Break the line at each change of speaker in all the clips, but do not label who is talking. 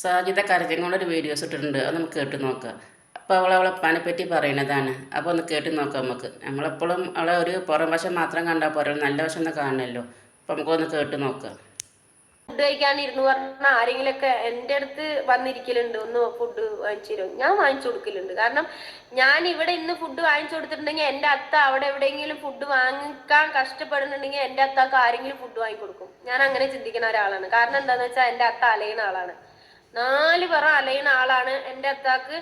Sajitha കരഞ്ഞുകൊണ്ടൊരു videos ഇട്ടിട്ടുണ്ട്. അത് നമുക്ക് കേട്ട് നോക്കാം. അപ്പോൾ അവളെ അവളെ പനെ പറ്റി പറയണതാണ് അപ്പോൾ ഒന്ന് കേട്ട് നോക്കാം നമുക്ക്. നമ്മളെപ്പോഴും അവളെ ഒരു പുറം വശം മാത്രം കണ്ടാൽ പോരാ. നല്ല വശം ഒന്ന് കാണണമല്ലോ അപ്പോൾ നമുക്കൊന്ന് കേട്ട് നോക്കാം.
ഫുഡ് കഴിക്കാനിരുന്നു ആരെങ്കിലും ഒക്കെ എന്റെ അടുത്ത് വന്നിരിക്കലുണ്ട്. ഒന്ന് ഫുഡ് വാങ്ങിച്ചു തരും ഞാൻ വാങ്ങിച്ചു കൊടുക്കലുണ്ട്. കാരണം ഞാൻ ഇവിടെ ഇന്ന് ഫുഡ് വാങ്ങിച്ചു കൊടുത്തിട്ടുണ്ടെങ്കിൽ എന്റെ അത്ത അവിടെ എവിടെയെങ്കിലും ഫുഡ് വാങ്ങിക്കാൻ കഷ്ടപ്പെടുന്നുണ്ടെങ്കിൽ എന്റെ അത്താക്ക് ആരെങ്കിലും ഫുഡ് വാങ്ങി കൊടുക്കും ഞാൻ അങ്ങനെ ചിന്തിക്കുന്ന ഒരാളാണ്. കാരണം എന്താന്ന് വെച്ചാൽ എന്റെ അത്ത അലയുന്ന ആളാണ്. നാല് പറ അലയുന്ന ആളാണ് എന്റെ അത്താക്ക്.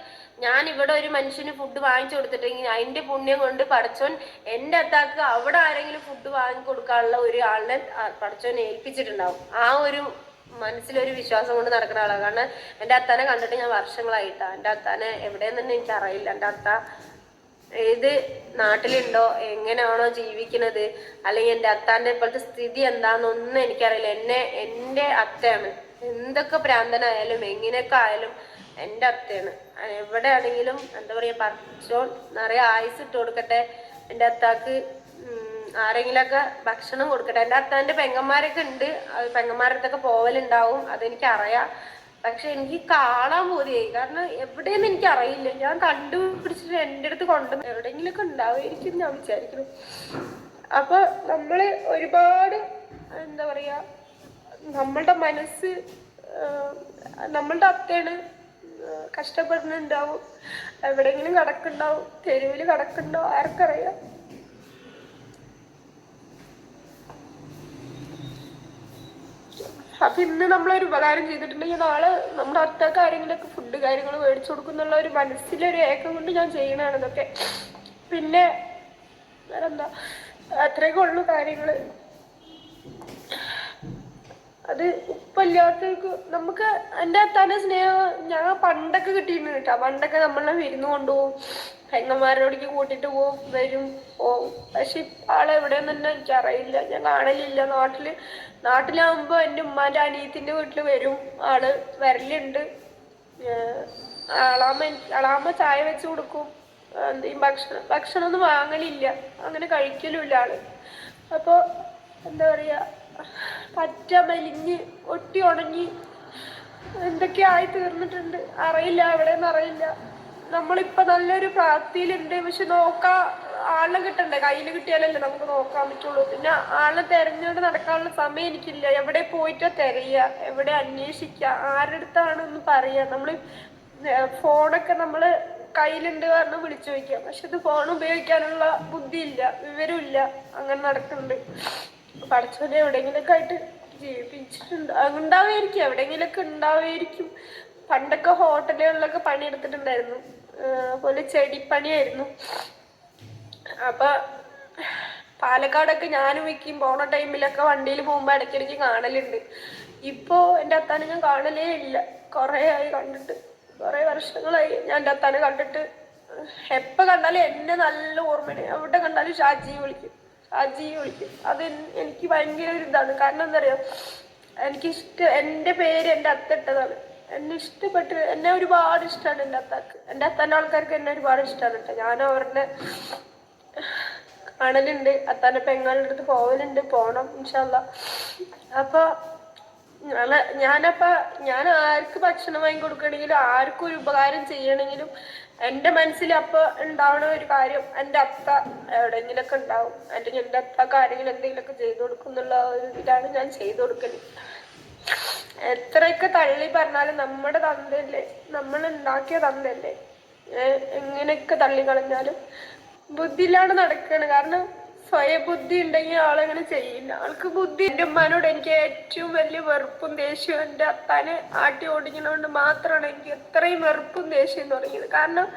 ഞാൻ ഇവിടെ ഒരു മനുഷ്യന് ഫുഡ് വാങ്ങിച്ചു കൊടുത്തിട്ടെങ്കിൽ അതിന്റെ പുണ്യം കൊണ്ട് പടച്ചോൻ എന്റെ അത്താക്ക് അവിടെ ആരെങ്കിലും ഫുഡ് വാങ്ങി കൊടുക്കാനുള്ള ഒരു ആളിനെ പടച്ചോൻ ഏൽപ്പിച്ചിട്ടുണ്ടാവും. ആ ഒരു മനസ്സിലൊരു വിശ്വാസം കൊണ്ട് നടക്കുന്ന ആളാണ് കാരണം എന്റെ അത്താനെ കണ്ടിട്ട് ഞാൻ വർഷങ്ങളായിട്ടാണ് എന്റെ അത്താനെ എവിടെയെന്ന് തന്നെ എനിക്ക് അറിയില്ല എന്റെ അത്ത ഏത് നാട്ടിലുണ്ടോ എങ്ങനെയാണോ ജീവിക്കുന്നത് അല്ലെങ്കിൽ എന്റെ അത്താന്റെ ഇപ്പോഴത്തെ സ്ഥിതി എന്താണെന്നൊന്നും എനിക്കറിയില്ല. എന്നെ എന്റെ അത്തയാണ്. എന്തൊക്കെ ഭ്രാന്തനായാലും എങ്ങനെയൊക്കെ ആയാലും എന്റെ അത്തയാണ് എവിടെയാണെങ്കിലും എന്താ പറയാ പറിച്ചോൺ നിറയെ ആയുസ് ഇട്ട് കൊടുക്കട്ടെ. എന്റെ അത്താക്ക് ആരെങ്കിലൊക്കെ ഭക്ഷണം കൊടുക്കട്ടെ. എന്റെ അത്താന്റെ പെങ്ങന്മാരൊക്കെ ഉണ്ട്. പെങ്ങന്മാരടുത്തൊക്കെ പോവലുണ്ടാവും. അതെനിക്ക് അറിയാം പക്ഷെ എനിക്ക് കാണാൻ പോലെയായി കാരണം എവിടെയെന്ന് എനിക്ക് അറിയില്ല ഞാൻ കണ്ടുപിടിച്ചിട്ട് എന്റെ അടുത്ത് കൊണ്ടു എവിടെയെങ്കിലൊക്കെ ഉണ്ടാവുമായിരിക്കും ഞാൻ വിചാരിക്കുന്നു. അപ്പൊ നമ്മൾ ഒരുപാട് എന്താ പറയാ നമ്മളുടെ മനസ്സ് നമ്മളുടെ അത്തയാണ് ആഹ്, കഷ്ടപ്പെടുന്നുണ്ടാവും. എവിടെയെങ്കിലും കിടക്കുന്നുണ്ടാവും തെരുവിൽ കിടക്കുന്നുണ്ടാവും ആർക്കറിയാം? അപ്പൊ ഇന്ന് നമ്മളൊരു ഉപകാരം ചെയ്തിട്ടുണ്ടെങ്കിൽ നാളെ നമ്മുടെ അത്തക്ക് ആരെങ്കിലുമൊക്കെ ഫുഡ് കാര്യങ്ങൾ മേടിച്ചു കൊടുക്കുന്നുള്ള ഒരു മനസ്സിലൊരു ഏക്കം കൊണ്ട് ഞാൻ ചെയ്യണതാണ് ഇതൊക്കെ. പിന്നെ വേറെന്താ? അത്രയൊക്കെ ഉള്ളു കാര്യങ്ങൾ. അത് ഉപ്പല്ലാത്തവർക്ക് നമുക്ക് എന്റെ അത്താന സ്നേഹം ഞാൻ പണ്ടൊക്കെ കിട്ടിയിട്ടുണ്ട് കേട്ടോ. പണ്ടൊക്കെ നമ്മളെ വിരുന്ന് കൊണ്ടുപോകും പെങ്ങന്മാരോടേക്ക് കൂട്ടിട്ട് പോവും വരും പോവും. പക്ഷെ ആളെ എവിടെയെന്ന് തന്നെ എനിക്കറിയില്ല. ഞാൻ കാണലില്ല. നാട്ടിൽ നാട്ടിലാവുമ്പോ എന്റെ ഉമ്മാന്റെ അനിയത്തിന്റെ വീട്ടിൽ വരും. ആൾ വരലുണ്ട്. ഏഹ് ആളാമ്മ ആളാമ്മ ചായ വെച്ച് കൊടുക്കും. എന്തെയും ഭക്ഷണം ഒന്നും വാങ്ങലില്ല. അങ്ങനെ കഴിക്കലുമില്ല ആൾ. അപ്പോൾ എന്താ പറയാ പറ്റ മെലിഞ്ഞ് ഒട്ടി ഉണങ്ങി. എന്തൊക്കെ ആയി തീർന്നിട്ടുണ്ട് അറിയില്ല എവിടെയെന്ന് അറിയില്ല. നമ്മളിപ്പോ നല്ലൊരു പ്രാപ്തിയിലുണ്ട്. പക്ഷെ നോക്കാ ആളിനെ കിട്ടണ്ടേ? കയ്യിൽ കിട്ടിയാലല്ലേ നമുക്ക് നോക്കാൻ പറ്റുള്ളൂ. പിന്നെ ആളിനെ തെരഞ്ഞുകൊണ്ട് നടക്കാനുള്ള സമയം എനിക്കില്ല. എവിടെ പോയിട്ടോ തിരയുക? എവിടെ അന്വേഷിക്കുക ആരുടെ അടുത്താണെന്ന് പറയാ നമ്മൾ ഫോണൊക്കെ നമ്മൾ കയ്യിലുണ്ട് പറഞ്ഞ് വിളിച്ചു വയ്ക്കാം പക്ഷെ ഇത് ഫോൺ ഉപയോഗിക്കാനുള്ള ബുദ്ധിയില്ല വിവരമില്ല അങ്ങനെ നടക്കുന്നുണ്ട്. പഠിച്ചവനെ എവിടെയെങ്കിലൊക്കെ ആയിട്ട് ജീവിപ്പിച്ചിട്ടുണ്ട്. ഉണ്ടാവുമായിരിക്കും എവിടെയെങ്കിലൊക്കെ ഉണ്ടാവുമായിരിക്കും. പണ്ടൊക്കെ ഹോട്ടലുകളിലൊക്കെ പണിയെടുത്തിട്ടുണ്ടായിരുന്നു. പോലെ ചെടിപ്പണിയായിരുന്നു. അപ്പൊ പാലക്കാടൊക്കെ ഞാനും വെക്കും പോണ ടൈമിലൊക്കെ വണ്ടിയിൽ പോകുമ്പോ ഇടയ്ക്കിടയ്ക്ക് കാണലുണ്ട്. ഇപ്പോ എന്റെ അത്താനെ ഞാൻ കാണലേ ഇല്ല. കുറേ ആയി കണ്ടിട്ട്. കുറേ വർഷങ്ങളായി ഞാൻ എന്റെ അത്താനെ കണ്ടിട്ട്. എപ്പ കണ്ടാലും എന്നെ നല്ല ഓർമ്മയാണ്. എവിടെ കണ്ടാലും ഷാജി വിളിക്കും. ഷാജി വിളിക്കും അത് എനിക്ക് ഭയങ്കര ഒരു ഇതാണ്. കാരണം എന്താ പറയാ എനിക്ക് ഇഷ്ട എന്റെ പേര് എന്റെ അത്തിട്ടതാണ്. എന്നെ ഇഷ്ടപ്പെട്ട് എന്നെ ഒരുപാട് ഇഷ്ടമാണ് എന്റെ അത്താക്ക്. എന്റെ അത്താന്റെ ആൾക്കാർക്ക് എന്നെ ഒരുപാട് ഇഷ്ടമാണ് കേട്ടോ. ഞാൻ അവരുടെ കാണലുണ്ട്. അത്താന്റെ പെങ്ങളുടെ അടുത്ത് പോകലുണ്ട് പോകണം ഇൻഷല്ല അപ്പോൾ ഞാൻ ഞാനപ്പ ഞാൻ ആർക്ക് ഭക്ഷണം വാങ്ങി കൊടുക്കണമെങ്കിലും ആർക്കും ഒരു ഉപകാരം ചെയ്യണമെങ്കിലും എന്റെ മനസ്സിൽ അപ്പൊ ഉണ്ടാവണ ഒരു കാര്യം എന്റെ അത്ത എവിടെയെങ്കിലൊക്കെ ഉണ്ടാവും. എന്റെ എന്റെ അത്തക്ക് ആരെങ്കിലും എന്തെങ്കിലുമൊക്കെ ചെയ്തു കൊടുക്കും എന്നുള്ള ഒരു ഇതിലാണ് ഞാൻ ചെയ്തു കൊടുക്കൽ. എത്രയൊക്കെ തള്ളി പറഞ്ഞാലും നമ്മുടെ തന്തല്ലേ നമ്മൾ ഉണ്ടാക്കിയ തന്തല്ലേ എങ്ങനെയൊക്കെ തള്ളി കളഞ്ഞാലും ബുദ്ധിയിലാണ് നടക്കാണ്. കാരണം സ്വയം ബുദ്ധി ഉണ്ടെങ്കിൽ ആളങ്ങനെ ചെയ്യില്ല. ആൾക്ക് ബുദ്ധി എന്റെ ഉമ്മാനോട് എനിക്ക് ഏറ്റവും വലിയ വെറുപ്പും ദേഷ്യവും എന്റെ അത്താനെ ആട്ടി ഓടിക്കുന്നതുകൊണ്ട് മാത്രമാണ് എനിക്ക് എത്രയും വെറുപ്പും ദേഷ്യം തുടങ്ങിയത്. കാരണം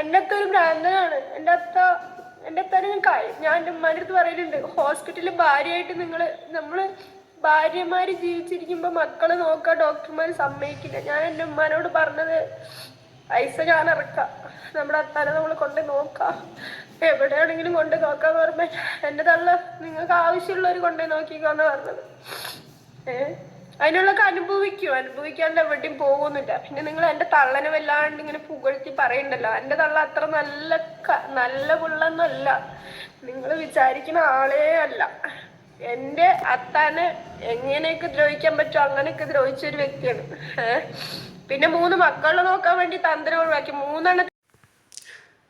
എന്റെ അത്ത ഒരു ഭ്രാന്തനാണ്. എന്റെ അത്ത എന്റെ അത്താനെ ഞാൻ കായ ഞാൻ എന്റെ ഉമ്മാന്റെ അടുത്ത് പറയലുണ്ട്. ഹോസ്പിറ്റലിൽ ഭാര്യയായിട്ട് നിങ്ങൾ നമ്മൾ ഭാര്യമാര് ജീവിച്ചിരിക്കുമ്പോ മക്കളെ നോക്കാൻ ഡോക്ടർമാർ സമ്മതിക്കില്ല. ഞാൻ എന്റെ ഉമ്മാനോട് പറഞ്ഞത് പൈസ ഞാൻ ഇറക്കാം. നമ്മുടെ അത്താനെ നമ്മൾ കൊണ്ട് നോക്കാം. എവിടെയാണെങ്കിലും കൊണ്ട് നോക്കാന്ന് പറഞ്ഞ എന്റെ തള്ള നിങ്ങൾക്ക് ആവശ്യമുള്ളവർ കൊണ്ടേ നോക്കിക്കോന്ന് പറഞ്ഞത്. ഏ? അതിനുള്ളൊക്കെ അനുഭവിക്കും. അനുഭവിക്കാണ്ട് എവിടെയും പോകുന്നില്ല. പിന്നെ നിങ്ങൾ എന്റെ തള്ളനെ വല്ലാണ്ട് ഇങ്ങനെ പുകഴ്ത്തി പറയണ്ടല്ലോ. എന്റെ തള്ള അത്ര നല്ല നല്ല പുള്ളൊന്നല്ല നിങ്ങൾ വിചാരിക്കുന്ന ആളേ അല്ല. എന്റെ അത്താനെ എങ്ങനെയൊക്കെ ദ്രോഹിക്കാൻ പറ്റുമോ അങ്ങനെയൊക്കെ ദ്രോഹിച്ച ഒരു വ്യക്തിയാണ്. ഏഹ് പിന്നെ മൂന്ന് മക്കളെ നോക്കാൻ വേണ്ടി തന്ത്രം ഒഴിവാക്കി. മൂന്നെണ്ണ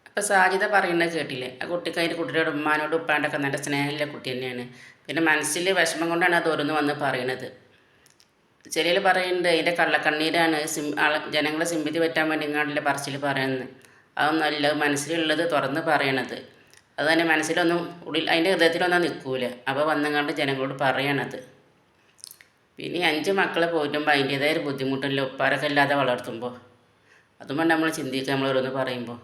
അപ്പോൾ പറയുന്നത് കേട്ടില്ലേ? ആ കുട്ടിക്ക് അതിന്റെ കുട്ടിയുടെ ഉമ്മാനോട് ഉപ്പാണ്ടൊക്കെ നല്ല സ്നേഹമുള്ള കുട്ടി തന്നെയാണ്. പിന്നെ മനസ്സിൽ വിഷമം കൊണ്ടാണ് അത് ഓരോന്ന് വന്ന് പറയണത്. ചിലർ പറയുന്നുണ്ട് അതിന്റെ കള്ളക്കണ്ണീരാണ്. സിം ജനങ്ങളെ സിമ്പതി പറ്റാൻ വേണ്ടി ഇങ്ങാണ്ടിലെ പറച്ചിൽ പറയുന്നത്. അതൊന്നല്ല മനസ്സിലുള്ളത് തുറന്ന് പറയണത്. അത് തന്നെ മനസ്സിലൊന്നും ഉള്ളിൽ അതിന്റെ ഹൃദയത്തിലൊന്നും നിൽക്കൂല അപ്പോൾ വന്നങ്ങാണ്ട് ജനങ്ങളോട് പറയണത്. പിന്നെ അഞ്ച് മക്കളെ പോയിട്ടുമ്പോൾ അതിന്റേതായ ഒരു ബുദ്ധിമുട്ടല്ലോ ഉപ്പാരൊക്കെ ഇല്ലാതെ വളർത്തുമ്പോൾ അതുകൊണ്ട് നമ്മൾ ചിന്തിക്കുക നമ്മളോരോന്ന് പറയുമ്പോൾ